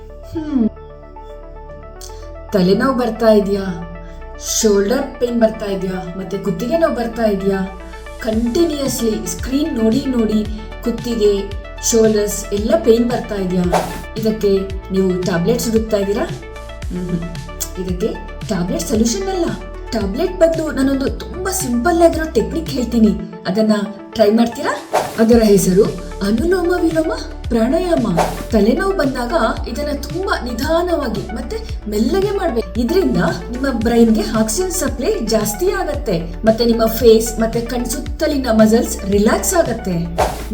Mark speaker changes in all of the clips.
Speaker 1: ಹ್ಮ್. ತಲೆನೋವು ಬರ್ತಾ ಇದೆಯಾ? ಶೋಲ್ಡರ್ ಪೇನ್ ಬರ್ತಾ ಇದೆಯಾ? ಮತ್ತೆ ಕುತ್ತಿಗೆ ನೋವು ಬರ್ತಾ ಇದೆಯಾ? ಕಂಟಿನ್ಯೂಸ್ಲಿ ಸ್ಕ್ರೀನ್ ನೋಡಿ ನೋಡಿ ಕುತ್ತಿಗೆ ಶೋಲ್ಡರ್ಸ್ ಎಲ್ಲ ಪೇನ್ ಬರ್ತಾ ಇದೆಯಾ? ಇದಕ್ಕೆ ನೀವು ಟ್ಯಾಬ್ಲೆಟ್ಸ್ ಹುಡುಕ್ತಾ ಇದ್ದೀರಾ? ಇದಕ್ಕೆ ಟ್ಯಾಬ್ಲೆಟ್ ಸೊಲ್ಯೂಷನ್ ಅಲ್ಲ. ಟ್ಯಾಬ್ಲೆಟ್ ಬದಲು ನಾನೊಂದು ತುಂಬಾ ಸಿಂಪಲ್ ಆಗಿರೋ ಟೆಕ್ನಿಕ್ ಹೇಳ್ತೀನಿ. ಅದನ್ನ ಟ್ರೈ ಮಾಡ್ತೀರಾ? ಅದರ ಹೆಸರು ಅನುಲೋಮ ವಿಲೋಮ? ಪ್ರಾಣಾಯಾಮ. ತಲೆನೋವು ಬಂದಾಗ ಇದನ್ನ ತುಂಬಾ ನಿಧಾನವಾಗಿ ಮತ್ತೆ ಮೆಲ್ಲಗೆ ಮಾಡ್ಬೇಕು. ಇದರಿಂದ ನಿಮ್ಮ ಬ್ರೈನ್ಗೆ ಆಕ್ಸಿಜನ್ ಸಪ್ಲೈ ಜಾಸ್ತಿ ಆಗತ್ತೆ. ಮತ್ತೆ ನಿಮ್ಮ ಫೇಸ್, ಮತ್ತೆ ಕಣ್ ಸುತ್ತಲಿನ ಮಸಲ್ಸ್ ರಿಲ್ಯಾಕ್ಸ್ ಆಗತ್ತೆ.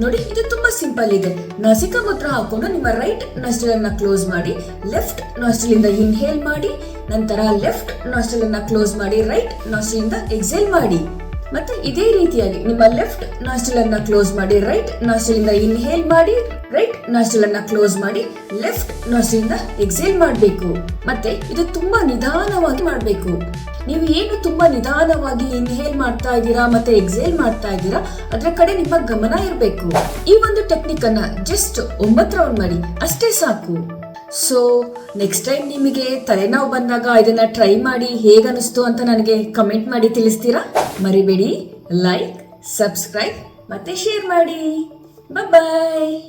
Speaker 1: ನೋಡಿ, ಇದು ತುಂಬಾ ಸಿಂಪಲ್ ಇದೆ. ನಾಸಿಕ ಮುದ್ರ ಹಾಕೊಂಡು ನಿಮ್ಮ ರೈಟ್ ನಾಸ್ಟ್ರಲ್ ಅನ್ನ ಕ್ಲೋಸ್ ಮಾಡಿ, ಲೆಫ್ಟ್ ನಾಸ್ಟ್ರಲ್ ಇಂದ ಇನ್ಹೇಲ್ ಮಾಡಿ, ನಂತರ ಲೆಫ್ಟ್ ನಾಸ್ಟ್ರಲ್ ಅನ್ನ ಕ್ಲೋಸ್ ಮಾಡಿ, ರೈಟ್ ನಾಸ್ಟ್ರಲ್ ಇಂದ ಎಕ್ಸೇಲ್ ಮಾಡಿ. ಮತ್ತೆ ಇದೇ ರೀತಿಯಾಗಿ ನಿಮ್ಮ ಲೆಫ್ಟ್ ನಾಸ್ಟಲ್ ಅನ್ನ ಕ್ಲೋಸ್ ಮಾಡಿ ರೈಟ್ ನಾಸ್ಟಲ್ ಇಂದ ಇನ್ಹೇಲ್ ಮಾಡಿ ರೈಟ್ ನಾಸ್ಟಲ್ ಅನ್ನ ಕ್ಲೋಸ್ ಮಾಡಿ ಲೆಫ್ಟ್ ನಾಸ್ಟಲ್ ಇಂದ ಎಕ್ಸೇಲ್ ಮಾಡಬೇಕು. ಮತ್ತೆ ಇದು ತುಂಬಾ ನಿಧಾನವಾಗಿ ಮಾಡಬೇಕು. ನೀವು ಏನು ತುಂಬಾ ನಿಧಾನವಾಗಿ ಇನ್ಹೇಲ್ ಮಾಡ್ತಾ ಇದ್ದೀರಾ ಮತ್ತೆ ಎಕ್ಸೇಲ್ ಮಾಡ್ತಾ ಇದ್ದೀರಾ, ಅದರ ಕಡೆ ನಿಮ್ಮ ಗಮನ ಇರಬೇಕು. ಈ ಒಂದು ಟೆಕ್ನಿಕ್ ಅನ್ನ ಜಸ್ಟ್ ಒಂಬತ್ತು ರೌಂಡ್ ಮಾಡಿ, ಅಷ್ಟೇ ಸಾಕು. ಸೊ ನೆಕ್ಸ್ಟ್ ಟೈಮ್ ನಿಮಗೆ ತಲೆನೋವು ಬಂದಾಗ ಇದನ್ನ ಟ್ರೈ ಮಾಡಿ ಹೇಗನಿಸ್ತು ಅಂತ ನನಗೆ ಕಮೆಂಟ್ ಮಾಡಿ ತಿಳಿಸ್ತೀರಾ? ಮರಿಬೇಡಿ. ಲೈಕ್ ಸಬ್ಸ್ಕ್ರೈಬ್ ಮತ್ತೆ ಶೇರ್ ಮಾಡಿ. ಬಾಯ್